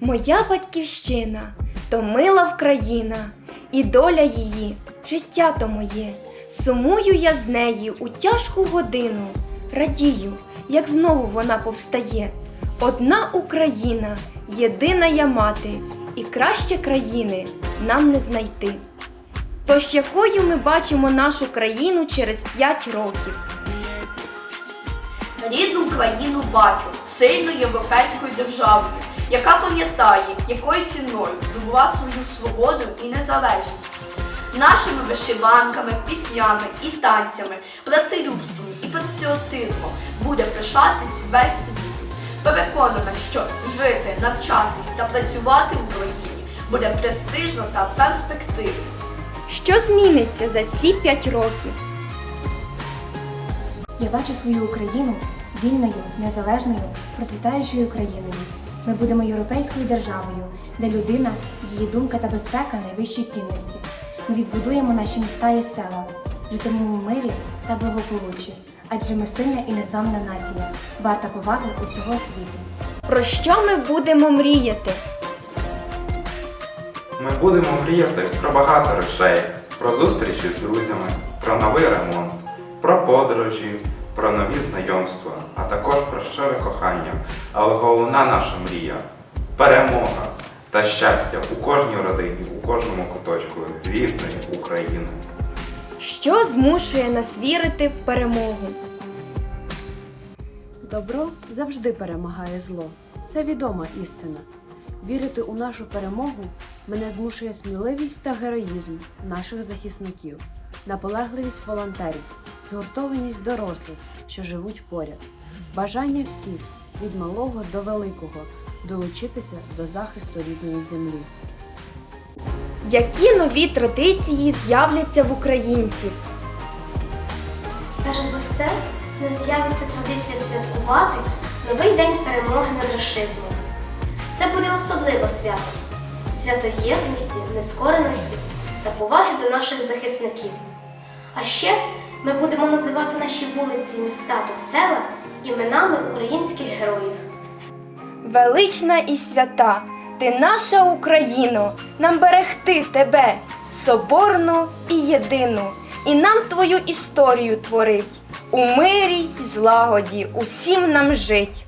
Моя батьківщина то мила Вкраїна, і доля її, життя то моє. Сумую я з неї у тяжку годину, радію, як знову вона повстає. Одна Україна, єдина я мати, і краще країни нам не знайти. Тож якою ми бачимо нашу країну через 5 років? Рідну країну бачу сильною європейською державою, яка пам'ятає, якою ціною здобула свою свободу і незалежність. Нашими вишиванками, піснями і танцями, працелюбством і патріотизмом буде пишатись весь світ. Переконана, що жити, навчатись та працювати в Україні буде престижно та перспективно. Що зміниться за ці 5 років? Я бачу свою Україну вільною, незалежною, процвітаючою країною. Ми будемо європейською державою, де людина, її думка та безпека найвищі цінності. Ми відбудуємо наші міста і села, житимемо в мирі та благополуччі, адже ми сильна і незламна нація, варта поваги усього світу. Про що ми будемо мріяти? Ми будемо мріяти про багато речей, про зустрічі з друзями, про новий ремонт, про подорожі, про нові знайомства, а також про щире кохання. Але головна наша мрія перемога та щастя у кожній родині, у кожному куточку рідної України. Що змушує нас вірити в перемогу? Добро завжди перемагає зло. Це відома істина. Вірити у нашу перемогу мене змушує сміливість та героїзм наших захисників, наполегливість волонтерів, згуртованість дорослих, що живуть поряд, бажання всіх від малого до великого долучитися до захисту рідної землі. Які нові традиції з'являться в українців? Перш за все, не з'явиться традиція святкувати новий день перемоги над расизмом. Це буде особливе свято свято єдності, нескореності та поваги до наших захисників. А ще ми будемо називати наші вулиці, міста та села іменами українських героїв. Велична і свята, ти наша Україно, нам берегти тебе, соборну і єдину, і нам твою історію творить. У мирі й злагоді усім нам жить.